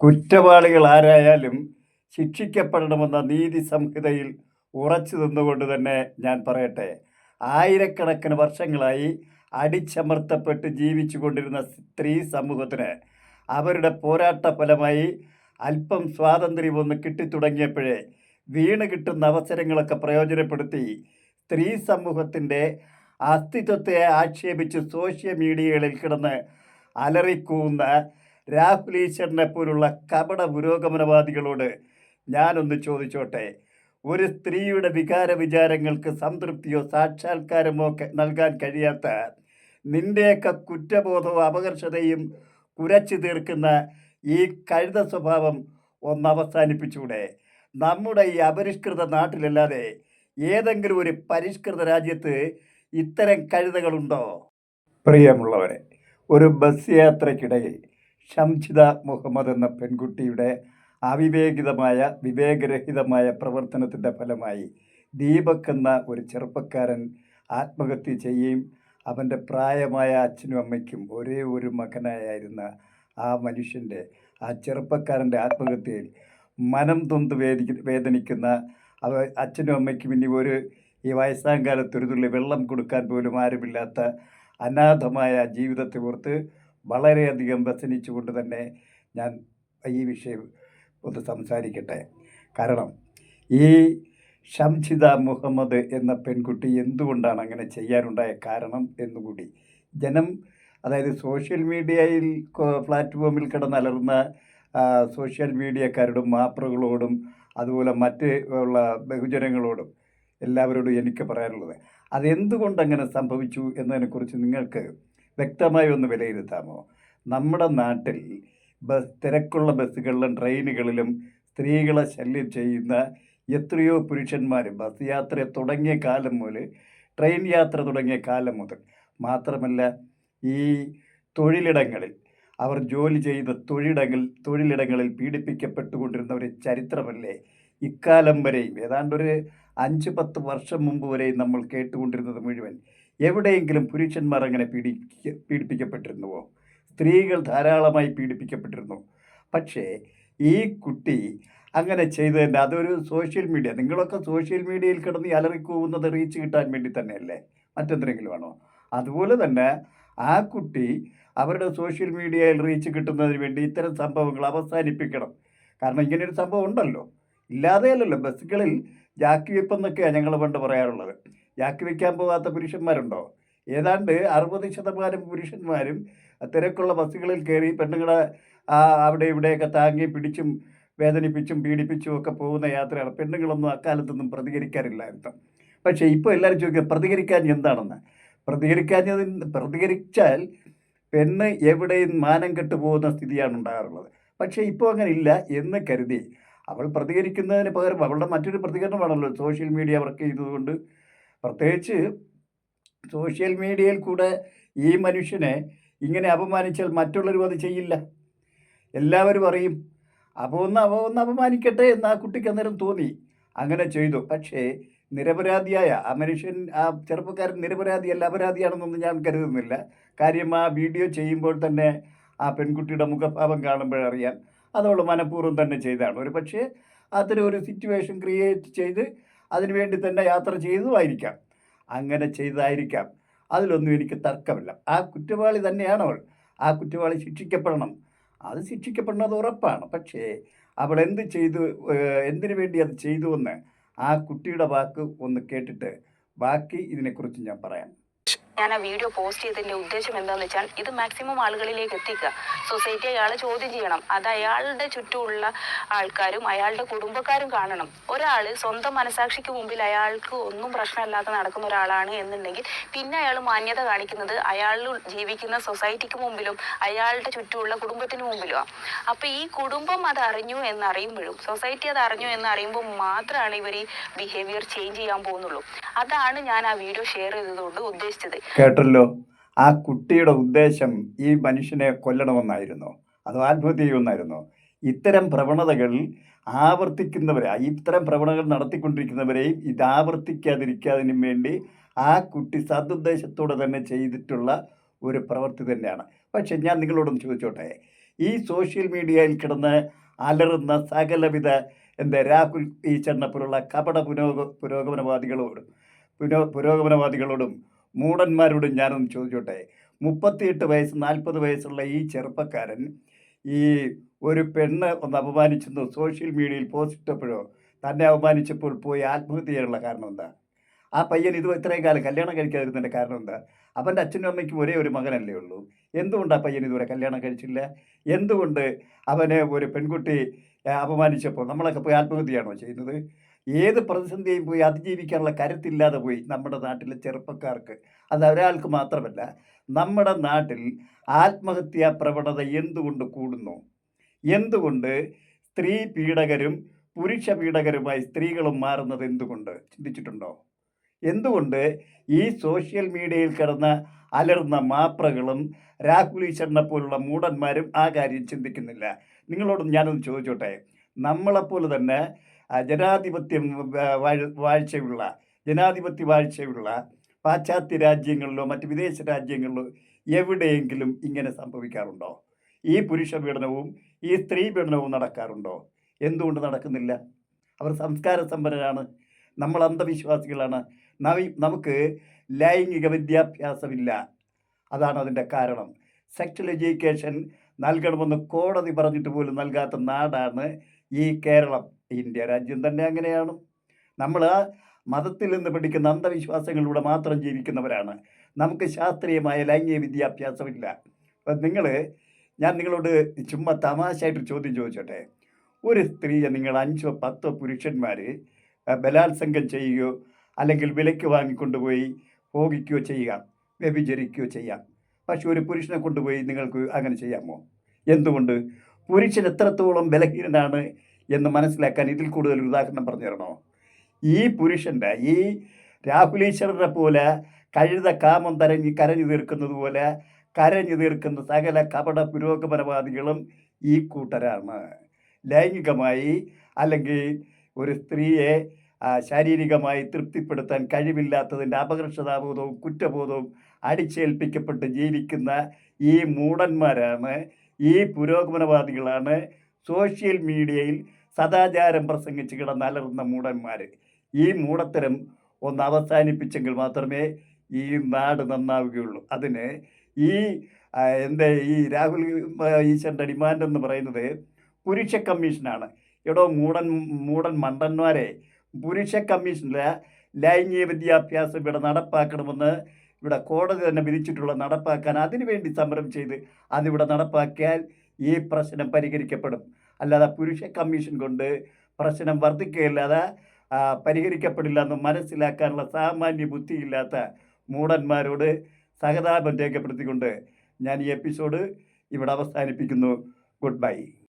കുറ്റവാളികൾ ആരായാലും ശിക്ഷിക്കപ്പെടണമെന്ന നീതി സംഹിതയിൽ ഉറച്ചു നിന്നുകൊണ്ട് തന്നെ ഞാൻ പറയട്ടെ. ആയിരക്കണക്കിന് വർഷങ്ങളായി അടിച്ചമർത്തപ്പെട്ട് ജീവിച്ചു കൊണ്ടിരുന്ന സ്ത്രീ സമൂഹത്തിന് അവരുടെ പോരാട്ട ഫലമായി അല്പം സ്വാതന്ത്ര്യം ഒന്ന് കിട്ടിത്തുടങ്ങിയപ്പോഴേ വീണ് കിട്ടുന്ന അവസരങ്ങളൊക്കെ പ്രയോജനപ്പെടുത്തി സ്ത്രീ സമൂഹത്തിന്റെ അസ്തിത്വത്തെ ആക്ഷേപിച്ച് സോഷ്യൽ മീഡിയകളിൽ കിടന്ന് അലറിക്കൂന്ന രാഹുൽ ഈശ്വറിനെ പോലുള്ള കപട പുരോഗമനവാദികളോട് ഞാനൊന്ന് ചോദിച്ചോട്ടെ. ഒരു സ്ത്രീയുടെ വികാര വിചാരങ്ങൾക്ക് സംതൃപ്തിയോ സാക്ഷാത്കാരമോ നൽകാൻ കഴിയാത്ത നിന്റെയൊക്കെ കുറ്റബോധവും അപകർഷതയും കുരച്ചു തീർക്കുന്ന ഈ കഴുത സ്വഭാവം ഒന്ന് അവസാനിപ്പിച്ചൂടെ. നമ്മുടെ ഈ അപരിഷ്കൃത നാട്ടിലല്ലാതെ ഏതെങ്കിലും ഒരു പരിഷ്കൃത രാജ്യത്ത് ഇത്തരം കഴുതകളുണ്ടോ? പ്രിയമുള്ളവരെ ഒരു ബസ് യാത്രയ്ക്കിടയിൽ ഷംജിത മുഹമ്മദ് എന്ന പെൺകുട്ടിയുടെ അവിവേകിതമായ വിവേകരഹിതമായ പ്രവർത്തനത്തിന്റെ ഫലമായി ദീപക് എന്ന ഒരു ചെറുപ്പക്കാരൻ ആത്മഹത്യ ചെയ്യുകയും അവന്റെ പ്രായമായ അച്ഛനും അമ്മയ്ക്കും ഒരേ ഒരു മകനായിരുന്ന ആ മനുഷ്യന്റെ ആ ചെറുപ്പക്കാരന്റെ ആത്മഹത്യയിൽ മനം തൊന്ത് വേദി വേദനിക്കുന്ന അവ അച്ഛനും അമ്മയ്ക്കും ഇനി ഒരു ഈ വയസ്സാം കാലത്ത് ഒരു തുള്ളി വെള്ളം കൊടുക്കാൻ പോലും ആരുമില്ലാത്ത അനാഥമായ ജീവിതത്തെ ഓർത്ത് വളരെയധികം വ്യസനിച്ചുകൊണ്ട് തന്നെ ഞാൻ ഈ വിഷയം ഒന്ന് സംസാരിക്കട്ടെ. കാരണം ഈ ഷംജിത മുഹമ്മദ് എന്ന പെൺകുട്ടി എന്തുകൊണ്ടാണ് അങ്ങനെ ചെയ്യാനുണ്ടായ കാരണം എന്നുകൂടി. ജനം അതായത് സോഷ്യൽ മീഡിയയിൽ പ്ലാറ്റ്ഫോമിൽ കിടന്നലർന്ന സോഷ്യൽ മീഡിയക്കാരോടും മാപ്പറുകളോടും അതുപോലെ മറ്റ് ഉള്ള ബഹുജനങ്ങളോടും എല്ലാവരോടും എനിക്ക് പറയാനുള്ളത്. അതെന്തുകൊണ്ടങ്ങനെ സംഭവിച്ചു എന്നതിനെക്കുറിച്ച് നിങ്ങൾക്ക് വ്യക്തമായി ഒന്ന് വിലയിരുത്താമോ? നമ്മുടെ നാട്ടിൽ ബസ് തിരക്കുള്ള ബസ്സുകളിലും ട്രെയിനുകളിലും സ്ത്രീകളെ ശല്യം ചെയ്യുന്ന എത്രയോ പുരുഷന്മാർ ബസ് യാത്ര തുടങ്ങിയ കാലം മുതൽ ട്രെയിൻ യാത്ര തുടങ്ങിയ കാലം മുതൽ മാത്രമല്ല ഈ തൊഴിലിടങ്ങളിൽ അവർ ജോലി ചെയ്ത തൊഴിലിടങ്ങൾ തൊഴിലിടങ്ങളിൽ പീഡിപ്പിക്കപ്പെട്ടുകൊണ്ടിരുന്ന ഒരു ചരിത്രമല്ലേ? ഇക്കാലം വരെയും ഏതാണ്ട് ഒരു അഞ്ച് പത്ത് വർഷം മുമ്പ് വരെയും നമ്മൾ കേട്ടുകൊണ്ടിരുന്നത് മുഴുവൻ എവിടെയെങ്കിലും പുരുഷന്മാർ അങ്ങനെ പീഡിപ്പിക്ക പീഡിപ്പിക്കപ്പെട്ടിരുന്നുവോ? സ്ത്രീകൾ ധാരാളമായി പീഡിപ്പിക്കപ്പെട്ടിരുന്നു. പക്ഷേ ഈ കുട്ടി അങ്ങനെ ചെയ്തതിന്റെ അതൊരു സോഷ്യൽ മീഡിയ നിങ്ങളൊക്കെ സോഷ്യൽ മീഡിയയിൽ കിടന്ന് അലറിക്കൂവുന്നത് റീച്ച് കിട്ടാൻ വേണ്ടി തന്നെയല്ലേ? മറ്റെന്തെങ്കിലും ആണോ അതുപോലെ തന്നെ ആ കുട്ടി അവരുടെ സോഷ്യൽ മീഡിയയിൽ റീച്ച് കിട്ടുന്നതിന് വേണ്ടി ഇത്തരം സംഭവങ്ങൾ അവസാനിപ്പിക്കണം. കാരണം ഇങ്ങനെയൊരു സംഭവം ഉണ്ടല്ലോ. ഇല്ലാതെയല്ലല്ലോ. ബസ്സുകളിൽ ജാക്കി വെപ്പെന്നൊക്കെയാണ് ഞങ്ങൾ പണ്ട് പറയാറുള്ളത്. ജാക്കി വയ്ക്കാൻ പോകാത്ത പുരുഷന്മാരുണ്ടോ? ഏതാണ്ട് അറുപത് ശതമാനം പുരുഷന്മാരും തിരക്കുള്ള ബസ്സുകളിൽ കയറി പെണ്ണുങ്ങളെ അവിടെ ഇവിടെയൊക്കെ താങ്ങി പിടിച്ചും വേദനിപ്പിച്ചും പീഡിപ്പിച്ചും ഒക്കെ പോകുന്ന യാത്രയാണ്. പെണ്ണുങ്ങളൊന്നും അക്കാലത്തൊന്നും പ്രതികരിക്കാറില്ലായിരുന്നു പക്ഷേ ഇപ്പോൾ എല്ലാവരും ചോദിക്കുക പ്രതികരിക്കാൻ എന്താണെന്ന്? പ്രതികരിക്കാൻ പ്രതികരിച്ചാൽ പെണ്ണ് എവിടെയും മാനം കെട്ടു പോകുന്ന സ്ഥിതിയാണ് ഉണ്ടാകാറുള്ളത്. പക്ഷേ ഇപ്പോൾ അങ്ങനെ ഇല്ല എന്ന് കരുതി. അവൾ പ്രതികരിക്കുന്നതിന് പകരം അവളുടെ മറ്റൊരു പ്രതികരണമാണല്ലോ സോഷ്യൽ മീഡിയ വർക്ക് ചെയ്തതുകൊണ്ട് പ്രത്യേകിച്ച് സോഷ്യൽ മീഡിയയിൽ കൂടെ ഈ മനുഷ്യനെ ഇങ്ങനെ അപമാനിച്ചാൽ മറ്റുള്ളവരും അത് ചെയ്യില്ല. എല്ലാവരും അറിയും അപ്പോൾ ഒന്ന് അവ ഒന്ന് അപമാനിക്കട്ടെ എന്ന് ആ കുട്ടിക്ക് അന്നേരം തോന്നി. അങ്ങനെ ചെയ്തു. പക്ഷേ നിരപരാധിയായ ആ മനുഷ്യൻ ആ ചെറുപ്പക്കാരൻ നിരപരാധിയല്ല അപരാധിയാണെന്നൊന്നും ഞാൻ കരുതുന്നില്ല. കാര്യം ആ വീഡിയോ ചെയ്യുമ്പോൾ തന്നെ ആ പെൺകുട്ടിയുടെ മുഖഭാവം കാണുമ്പോഴറിയാം അതവൾ മനഃപൂർവം തന്നെ ചെയ്തതാണ് ഒരു പക്ഷേ അത്തരം ഒരു സിറ്റുവേഷൻ ക്രിയേറ്റ് ചെയ്ത് അതിനുവേണ്ടി തന്നെ യാത്ര ചെയ്തതുമായിരിക്കാം. അങ്ങനെ ചെയ്തതായിരിക്കാം അതിലൊന്നും എനിക്ക് തർക്കമില്ല. ആ കുറ്റവാളി തന്നെയാണ് അവൾ. ആ കുറ്റവാളി ശിക്ഷിക്കപ്പെടണം. അത് ശിക്ഷിക്കപ്പെടുന്നത് ഉറപ്പാണ്. പക്ഷേ അവൾ എന്ത് ചെയ്തു എന്തിനു വേണ്ടി അത് ചെയ്തുവെന്ന് ആ കുട്ടിയുടെ വാക്ക് ഒന്ന് കേട്ടിട്ട് ബാക്കി ഇതിനെക്കുറിച്ച് ഞാൻ പറയാം. ഞാൻ ആ വീഡിയോ പോസ്റ്റ് ചെയ്തതിന്റെ ഉദ്ദേശം എന്താണെന്ന് വെച്ചാൽ ഇത് മാക്സിമം ആളുകളിലേക്ക് എത്തിക്കുക. സൊസൈറ്റി അയാളെ ചോദ്യം ചെയ്യണം. അത് അയാളുടെ ചുറ്റുമുള്ള ആൾക്കാരും അയാളുടെ കുടുംബക്കാരും കാണണം. ഒരാൾ സ്വന്തം മനസാക്ഷിക്ക് മുമ്പിൽ അയാൾക്ക് ഒന്നും പ്രശ്നമില്ലാതെ നടക്കുന്ന ഒരാളാണ് എന്നുണ്ടെങ്കിൽ പിന്നെ അയാൾ മാന്യത കാണിക്കുന്നത് അയാൾ ജീവിക്കുന്ന സൊസൈറ്റിക്ക് മുമ്പിലും അയാളുടെ ചുറ്റുമുള്ള കുടുംബത്തിന് മുമ്പിലും അപ്പൊ ഈ കുടുംബം അത് അറിഞ്ഞു എന്നറിയുമ്പോഴും സൊസൈറ്റി അത് അറിഞ്ഞു എന്നറിയുമ്പോൾ മാത്രമാണ് ഇവർ ഈ ബിഹേവിയർ ചേഞ്ച് ചെയ്യാൻ പോകുന്നുള്ളൂ. അതാണ് ഞാൻ ആ വീഡിയോ ഷെയർ ചെയ്തതുകൊണ്ട് ഉദ്ദേശിച്ചത്. കേട്ടല്ലോ? ആ കുട്ടിയുടെ ഉദ്ദേശം ഈ മനുഷ്യനെ കൊല്ലണമെന്നായിരുന്നു. അത് ആത്മഹത്യ ചെയ്യുമെന്നായിരുന്നു. ഇത്തരം പ്രവണതകൾ ആവർത്തിക്കുന്നവരെ ഇത്തരം പ്രവണതകൾ നടത്തിക്കൊണ്ടിരിക്കുന്നവരെയും ഇത് ആവർത്തിക്കാതിരിക്കാതിനും വേണ്ടി ആ കുട്ടി സതുദ്ദേശത്തോടെ തന്നെ ചെയ്തിട്ടുള്ള ഒരു പ്രവൃത്തി തന്നെയാണ്. പക്ഷെ ഞാൻ നിങ്ങളോടൊന്ന് ചോദിച്ചോട്ടെ? ഈ സോഷ്യൽ മീഡിയയിൽ കിടന്ന് അലറുന്ന സകലവിധ എന്താ രാഹുൽ ഈശ്വറിനെപ്പോലുള്ള കപട പുരോഗ പുരോഗമനവാദികളോടും പുരോ പുരോഗമനവാദികളോടും മൂടന്മാരോടും ഞാനൊന്ന് ചോദിച്ചോട്ടെ? മുപ്പത്തിയെട്ട് വയസ്സ് നാൽപ്പത് വയസ്സുള്ള ഈ ചെറുപ്പക്കാരൻ ഈ ഒരു പെണ്ണ് ഒന്ന് അപമാനിച്ചെന്ന് സോഷ്യൽ മീഡിയയിൽ പോസ്റ്റ് ഇട്ടപ്പോഴോ തന്നെ അപമാനിച്ചപ്പോൾ പോയി ആത്മഹത്യ ചെയ്യാനുള്ള കാരണം എന്താ? ആ പയ്യൻ ഇത് ഇത്രയും കാലം കല്യാണം കഴിക്കാതിരുന്നതിന്റെ കാരണം എന്താ? അവന്റെ അച്ഛനും അമ്മയ്ക്കും ഒരേ ഒരു മകനല്ലേ ഉള്ളൂ. എന്തുകൊണ്ട് ആ പയ്യൻ ഇതുവരെ കല്യാണം കഴിച്ചില്ല? എന്തുകൊണ്ട് അവനെ ഒരു പെൺകുട്ടി അപമാനിച്ചപ്പോൾ നമ്മളൊക്കെ പോയി ആത്മഹത്യയാണോ ചെയ്യുന്നത്? ഏത് പ്രതിസന്ധിയും പോയി അതിജീവിക്കാനുള്ള കരുത്തില്ലാതെ പോയി നമ്മുടെ നാട്ടിലെ ചെറുപ്പക്കാർക്ക്. അത് ഒരാൾക്ക് മാത്രമല്ല നമ്മുടെ നാട്ടിൽ ആത്മഹത്യാ പ്രവണത എന്തുകൊണ്ട് കൂടുന്നു? എന്തുകൊണ്ട് സ്ത്രീ പീഡകരും പുരുഷ പീഡകരുമായി സ്ത്രീകളും മാറുന്നത് എന്തുകൊണ്ട്? ചിന്തിച്ചിട്ടുണ്ടോ? എന്തുകൊണ്ട് ഈ സോഷ്യൽ മീഡിയയിൽ കിടന്ന അലർന്ന മാപ്രകളും രാഹുൽ ഈശ്വറിനെ പോലുള്ള മൂടന്മാരും ആ കാര്യം ചിന്തിക്കുന്നില്ല? നിങ്ങളോട് ഞാനൊന്ന് ചോദിച്ചോട്ടെ? നമ്മളെപ്പോലെ തന്നെ ജനാധിപത്യം വാഴ്ചയുള്ള ജനാധിപത്യ വാഴ്ചയുള്ള പാശ്ചാത്യ രാജ്യങ്ങളിലോ മറ്റ് വിദേശ രാജ്യങ്ങളിലോ എവിടെയെങ്കിലും ഇങ്ങനെ സംഭവിക്കാറുണ്ടോ? ഈ പുരുഷ പീഡനവും ഈ സ്ത്രീ പീഡനവും നടക്കാറുണ്ടോ? എന്തുകൊണ്ട് നടക്കുന്നില്ല? അവർ സംസ്കാര സമ്പന്നരാണ്. നമ്മൾ അന്ധവിശ്വാസികളാണ്. നമുക്ക് ലൈംഗിക വിദ്യാഭ്യാസമില്ല. അതാണ് അതിന്റെ കാരണം. സെക്ഷൽ എഡ്യൂക്കേഷൻ നൽകണമെന്ന് കോടതി പറഞ്ഞിട്ട് പോലും നൽകാത്ത നാടാണ് ഈ കേരളം. ഇന്ത്യ രാജ്യം തന്നെ അങ്ങനെയാണ്. നമ്മൾ ആ മതത്തിൽ നിന്ന് പഠിക്കുന്ന അന്ധവിശ്വാസങ്ങളിലൂടെ മാത്രം ജീവിക്കുന്നവരാണ്. നമുക്ക് ശാസ്ത്രീയമായ ലൈംഗിക വിദ്യാഭ്യാസമില്ല. അപ്പം നിങ്ങൾ ഞാൻ നിങ്ങളോട് ചുമ്മാ തമാശയായിട്ട് ചോദ്യം ചോദിച്ചോട്ടെ? ഒരു സ്ത്രീയെ നിങ്ങൾ അഞ്ചോ പത്തോ പുരുഷന്മാർ ബലാത്സംഗം ചെയ്യുകയോ അല്ലെങ്കിൽ വിലയ്ക്ക് വാങ്ങിക്കൊണ്ടുപോയി ഭോഗിക്കുകയോ ചെയ്യാം വ്യഭിചരിക്കുകയോ ചെയ്യാം. പക്ഷെ ഒരു പുരുഷനെ കൊണ്ടുപോയി നിങ്ങൾക്ക് അങ്ങനെ ചെയ്യാമോ? എന്തുകൊണ്ട്? പുരുഷൻ എത്രത്തോളം ബലഹീനനാണ് എന്ന് മനസ്സിലാക്കാൻ ഇതിൽ കൂടുതൽ ഉദാഹരണം പറഞ്ഞു തരണോ ഈ പുരുഷന്റെ ഈ രാഹുലീശ്വരനെ പോലെ കഴുത കാമം തരഞ്ഞ് കരഞ്ഞു തീർക്കുന്നത് പോലെ കരഞ്ഞു തീർക്കുന്ന സകല കപട പുരോഗമനവാദികളും ഈ കൂട്ടരാണ്. ലൈംഗികമായി അല്ലെങ്കിൽ ഒരു സ്ത്രീയെ ശാരീരികമായി തൃപ്തിപ്പെടുത്താൻ കഴിവില്ലാത്തതിന്റെ അപകർഷതാബോധവും കുറ്റബോധവും അടിച്ചേൽപ്പിക്കപ്പെട്ട് ജീവിക്കുന്ന ഈ മൂടന്മാരാണ് ഈ പുരോഗമനവാദികളാണ്. സോഷ്യൽ മീഡിയയിൽ സദാചാരം പ്രസംഗിച്ച് കിടന്നലറുന്ന മൂടന്മാർ ഈ മൂടത്തരം ഒന്ന് അവസാനിപ്പിച്ചെങ്കിൽ മാത്രമേ ഈ നാട് നന്നാവുകയുള്ളൂ. അതിന് ഈ എന്റെ ഈ രാഹുൽ ഈശ്വരന്റെ ഡിമാൻഡ് എന്ന് പറയുന്നത് പുരുഷ കമ്മീഷനാണ്. എടോ മൂടൻ മൂടൻ മണ്ടന്മാരെ പുരുഷ കമ്മീഷനിലെ ലൈംഗിക വിദ്യാഭ്യാസം ഇവിടെ നടപ്പാക്കണമെന്ന് ഇവിടെ കോടതി തന്നെ വിധിച്ചിട്ടുള്ള നടപ്പാക്കാൻ അതിനുവേണ്ടി സമരം ചെയ്ത് അതിവിടെ നടപ്പാക്കിയാൽ ഈ പ്രശ്നം പരിഹരിക്കപ്പെടും. അല്ലാതെ പുരുഷ കമ്മീഷൻ കൊണ്ട് പ്രശ്നം വർദ്ധിക്കുകയല്ലാതെ പരിഹരിക്കപ്പെടില്ല എന്ന് മനസ്സിലാക്കാനുള്ള സാമാന്യ ബുദ്ധിയില്ലാത്ത മൂടന്മാരോട് സഹതാപം രേഖപ്പെടുത്തിക്കൊണ്ട് ഞാൻ ഈ എപ്പിസോഡ് ഇവിടെ അവസാനിപ്പിക്കുന്നു. Good bye.